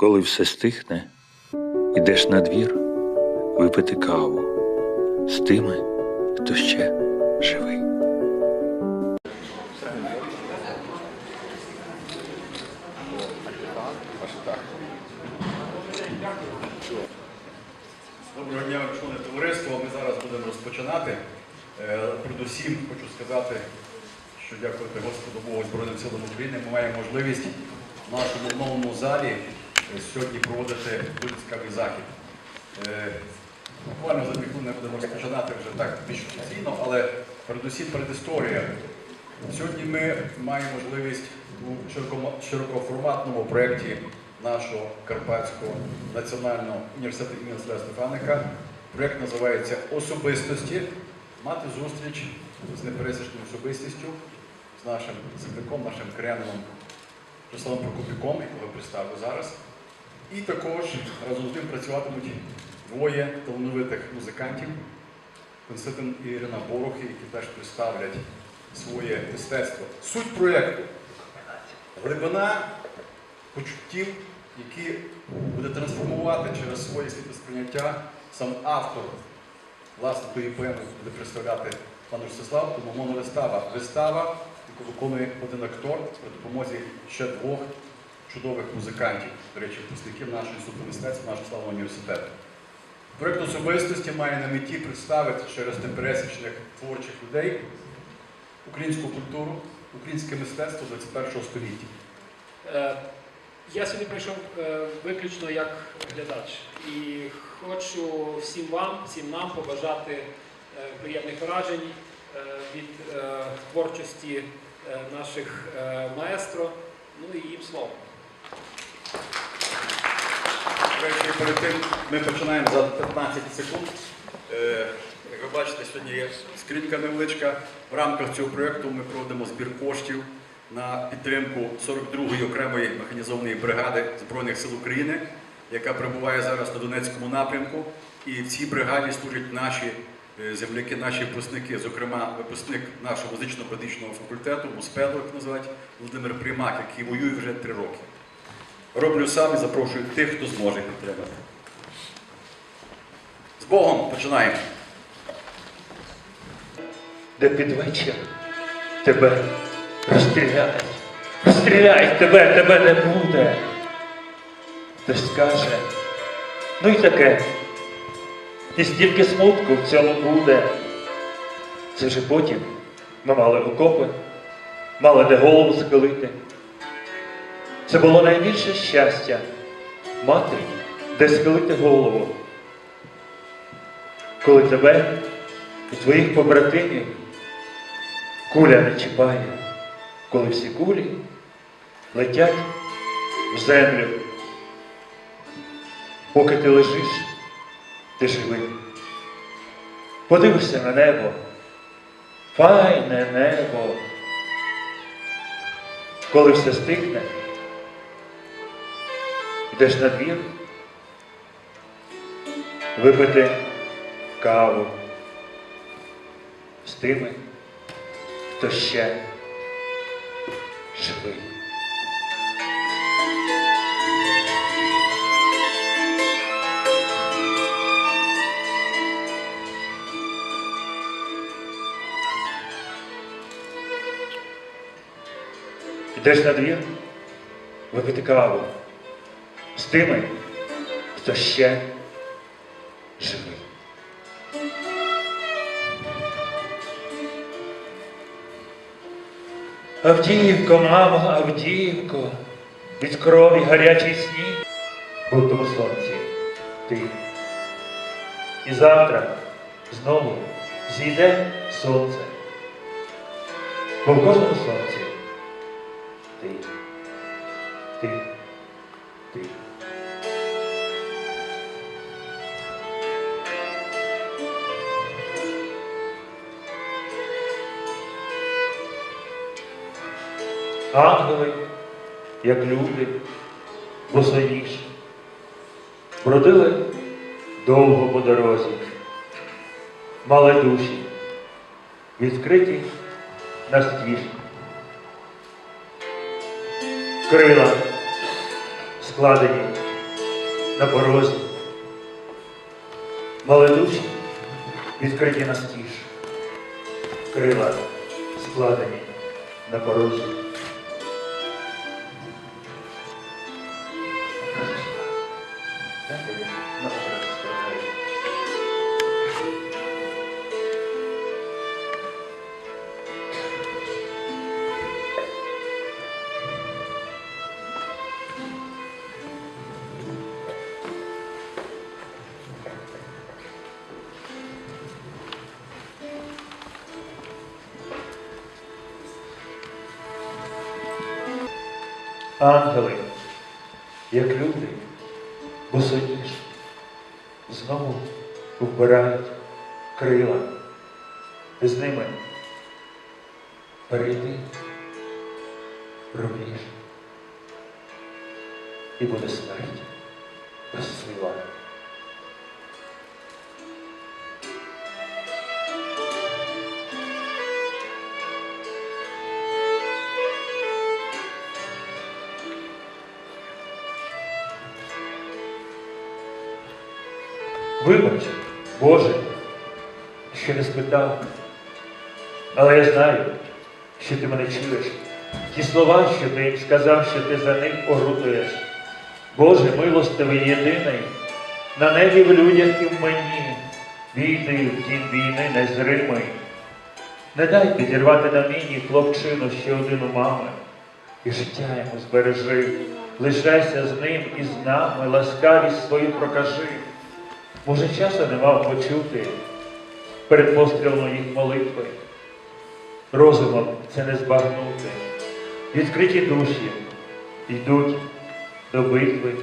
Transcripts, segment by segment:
Коли все стихне, ідеш на двір випити каву з тими, хто ще живий. Доброго дня, шановне товариство. Ми зараз будемо розпочинати. Е, Передусім хочу сказати, що дякувати Господу Богу Збройним силам України. Ми маємо можливість в нашому новому залі сьогодні проводити дуже цікавий захід. Е, Буквально за дві хвилини будемо розпочинати вже так більш офіційно, але передусім передісторія. Сьогодні ми маємо можливість у широкоформатному проєкті нашого Карпатського національного університету імені Василя Стефаника. Проєкт називається Особистості. Мати зустріч з непересічною особистістю, з нашим земляком, нашим крянином Русланом Прокопюком, якого я представлю зараз. І також разом з ним працюватимуть двоє талановитих музикантів Константин і Ірина Борохи, які теж представлять своє мистецтво. Суть проєкту глибина почуттів, які буде трансформувати через своє світосприйняття сам автор власне тої поеми буде представляти пан Ростислав, тому моновистава. Вистава, яку виконує один актор при допомозі ще двох чудових музикантів, до речі, випускників нашої інституту мистецтва, нашого славного університету. Проєкт особистості має на меті представити через непересічних творчих людей українську культуру, українське мистецтво 21 століття. Е, Я сюди прийшов е, виключно як глядач і хочу всім вам, всім нам побажати е, приємних вражень від творчості наших маестро. Ну і їм слово. Перед тим ми починаємо за 15 секунд. Е, Як ви бачите, сьогодні є скринька невеличка. В рамках цього проєкту ми проводимо збір коштів на підтримку 42-ї окремої механізованої бригади Збройних сил України, яка перебуває зараз на Донецькому напрямку. І в цій бригаді служать наші е, земляки, наші випускники, зокрема, випускник нашого музично-педагогічного факультету, МУСПЕДу, як називають, Володимир Примак, який воює вже три роки. Роблю сам і запрошую тих, хто зможе підтримати. З Богом починаємо. де під вечір тебе розстріляють. Розстріляють тебе, тебе не буде. Хтось скаже, ну і таке. І стільки смутку в цьому буде. Це вже потім ми мали окопи, мали де голову схилити. Це було найбільше щастя мати, де схилити голову. Коли тебе і твоїх побратимів куля не чіпає, коли всі кулі летять в землю. Поки ти лежиш, ти живий. Подивишся на небо, файне небо. Коли все стихне, йдеш на двір, випити каву з тими, хто ще живий. Йдеш на двір, випити каву тими, хто ще живий. Авдіївко, мамо, Авдіївко, від крові гарячий сніг був тому сонці ти. І завтра знову зійде сонце. Бо в кожному сонці ти, ти, ти. Ангели, як люди, босоніж, бродили довго по дорозі, мали душі, відкриті настіж. Крила складені на порозі. Маледуші відкриті на стіж, крила складені на порозі. Ангели, як люди, босоніж, знову вбирають крила. З ними перейди рубіж. І буде смерть без. Вибач, Боже, що не спитав. Але я знаю, що ти мене чуєш. Ті слова, що ти сказав, що ти за них орудуєш. Боже, милостивий єдиний, на небі в людях і в мені, війди в тінь війни незримий. Не дай підірвати на міні хлопчину ще один у мами, і життя йому збережи, лишайся з ним і з нами, ласкавість свою прокажи. Може, часу не мав почути перед пострілом їх молитви. Розумом це не збагнути. Відкриті душі йдуть до битви,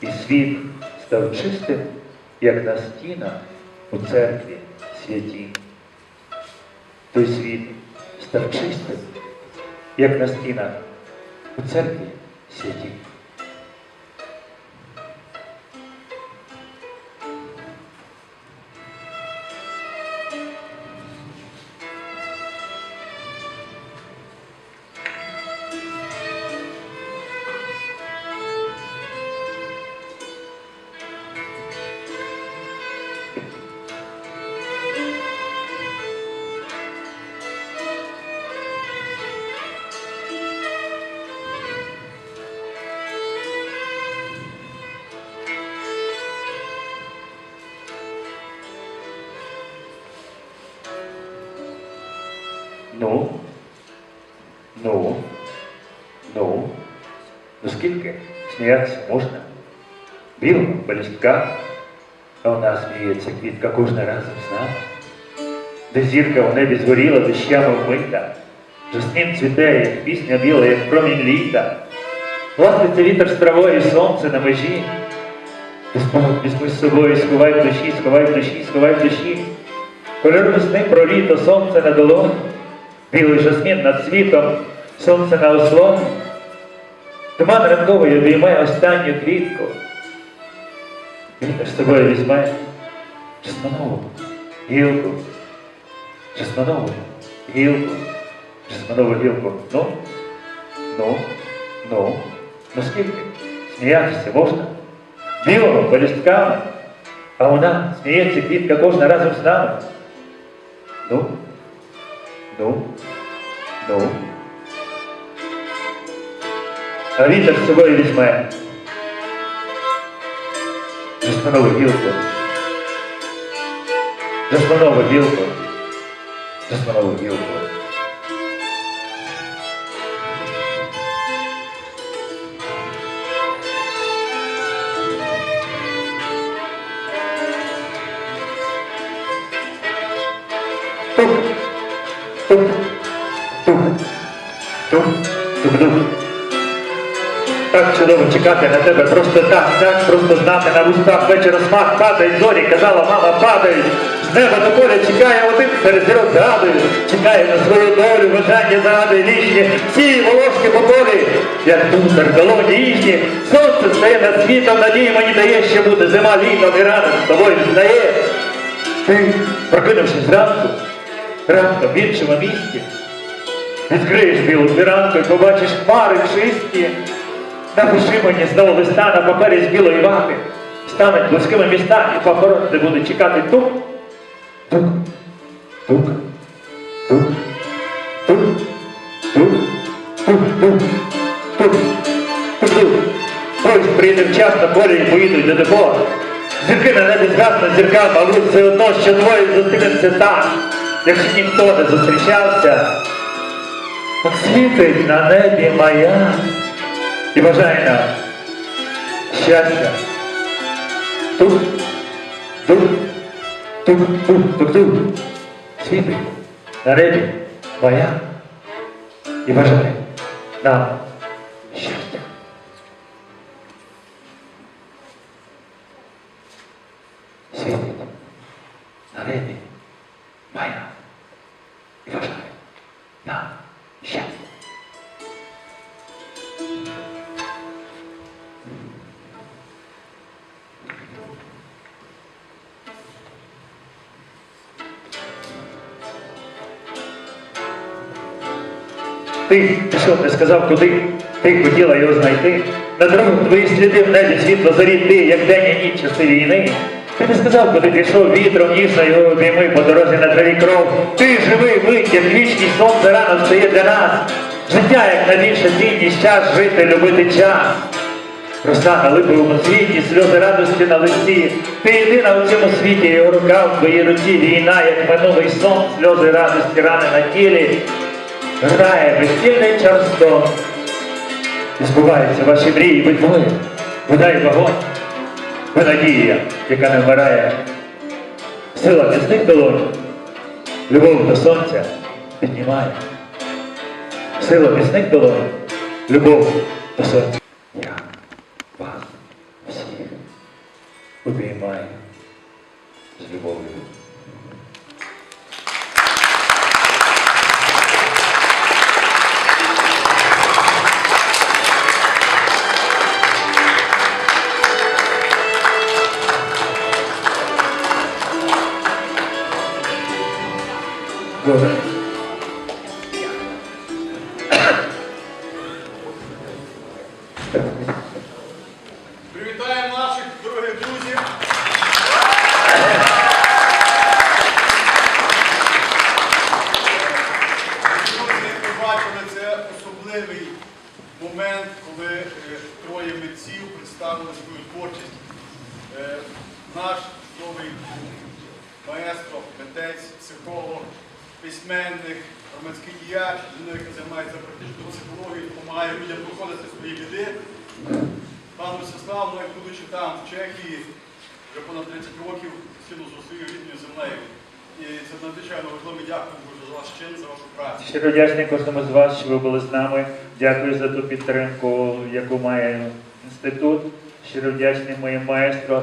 і світ став чистим, як на стінах у церкві святі. Той світ став чистим, як на стінах у церкві святі. Ну, ну, ну, ну скільки сміятися можна? Білого балістка, а у нас сміється квітка кожна разом з нами. Де зірка в небі згоріла дощами вмита, Жасмін цвіте, як пісня біла, як промінь літа. Власне, вітер з травою, сонце на межі. Ти спогад візьми з собою, сховай в душі, сховай в душі, сховай в душі. Кольор весни про літо, сонце на долоні. Білий жасмін над світом, сонце на ослоні. Туман ранковий обіймає останню квітку. Вітер з собою візьме чеснонову гілку, чеснонову гілку, чеснонову гілку. Ну, ну, ну, ну скільки? Сміятися можна? Білого полістками, а вона сміється квітка кожна разом з нами. Ну, Ну, ну. А вітер з собою візьме. Жасманову гілку. Жасманову гілку. Жасманову гілку. Тук, тук, тук. Так чудово чекати на тебе просто так, так, просто знати на вустах вечора смак падає, зорі, казала мама, падають. З неба до поля чекає один серед зірок згадує, чекає на свою долю, бажання згадує лічні, всі волошки по полі, як тусар, долоні їжні, сонце стає над світом, надії мені дає, що буде зима, літо, і ранок з тобою знає. Ти, прокинувшись зранку, раптом в іншому місті, відкриєш білу фіранку і побачиш хмари чисті, Напиши мені знову листа на папері з білої вати. Стануть близькими міста і похоронити будуть чекати тук. Тук. Тук. Тук. Тук. Тук. Тук. Тук. Прийде вчасно полі і поїдуть до депо. Зірки на небі згаснуть зірками, а все одно, що двоє зустрінеться там. Якщо ніхто не зустрічався, світить на небі моя і бажає нам щастя. Тук, тук, тук, тук, тук, тук. Світить на небі моя і бажає нам щастя. Світить на небі моя і бажає нам щастя. Ти пішов, не сказав куди, ти хотіла його знайти. На дорогу твої сліди в небі світло зорі ти, як день і ніч часи війни. Ти не сказав, куди пішов вітром, ніжно його обійми по дорозі на траві кров. Ти живий мить, як вічність сонце рано встає для нас. Життя, як найбільша цінність, час жити, любити час. Роса на липовому світі, сльози радості на лиці. Ти єдина у цьому світі, його рука в твоїй руці, війна, як минулий сон, сльози радості, рани на тілі. Грає безцільний Чарстон. І збуваються ваші мрії, ви двоє. Вода і вогонь. Ви надія, яка не вмирає. Сила міцних долонь. Любов до сонця піднімає. Сила міцних долонь. Любов до сонця. Я вас всіх обіймаю з любов'ю. Bueno. Допомагає людям проходити свої біди. Пан Ростислав, ну, як будучи там, в Чехії, вже понад 30 років сіну з своєю рідною землею. І це надзвичайно важливо. Дякую за ваш чин, за вашу працю. Щиро вдячний кожному з вас, що ви були з нами. Дякую за ту підтримку, яку має інститут. Щиро вдячний моїм маестро.